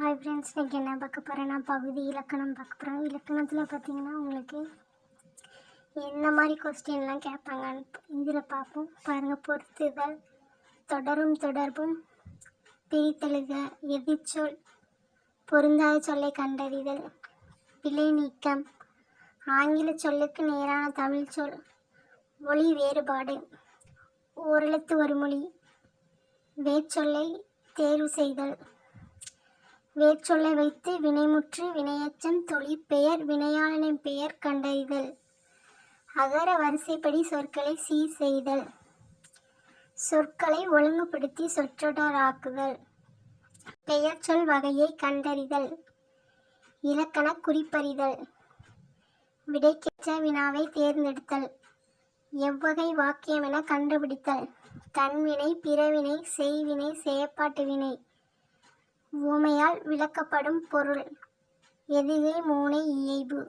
Hi friends இன்றைக்கி என்ன பார்க்க போகிறேன்னா பகுதி இலக்கணம் பார்க்க போகிறோம் இலக்கணத்தில் பார்த்தீங்கன்னா உங்களுக்கு என்ன மாதிரி கொஸ்டின்லாம் கேட்பாங்கன்னு இதில் பார்ப்போம். பாருங்கள் பொறுத்துதல் தொடரும் தொடர்பும் பிரித்தெழுக எதிர்ச்சொல் பொருந்தாத சொல்லை கண்டறிதல் விலை நீக்கம் ஆங்கில சொல்லுக்கு நேரான தமிழ் சொல் மொழி வேறுபாடு ஓரெழுத்து ஒரு மொழி வேச்சொல்லை தேர்வு செய்தல். வேர்ச்சொல்லை வைத்து வினைமுற்று வினையச்சம் தொழிற்பெயர் வினையாளனின் பெயர் கண்டறிதல். அகர வரிசைப்படி சொற்களை சீர் செய்தல். சொற்களை ஒழுங்குபடுத்தி சொற்றொடராக்குதல். பெயர்ச்சொல் வகையை கண்டறிதல். இலக்கண குறிப்பறிதல். விடைக்கேற்ற வினாவை தேர்ந்தெடுத்தல். எவ்வகை வாக்கியம் என கண்டுபிடித்தல். தன்வினை பிறவினை செய்வினை செயற்பாட்டு வினை. உவமையால் விளக்கப்படும் பொருள். எதுகை மூனை இயைபு.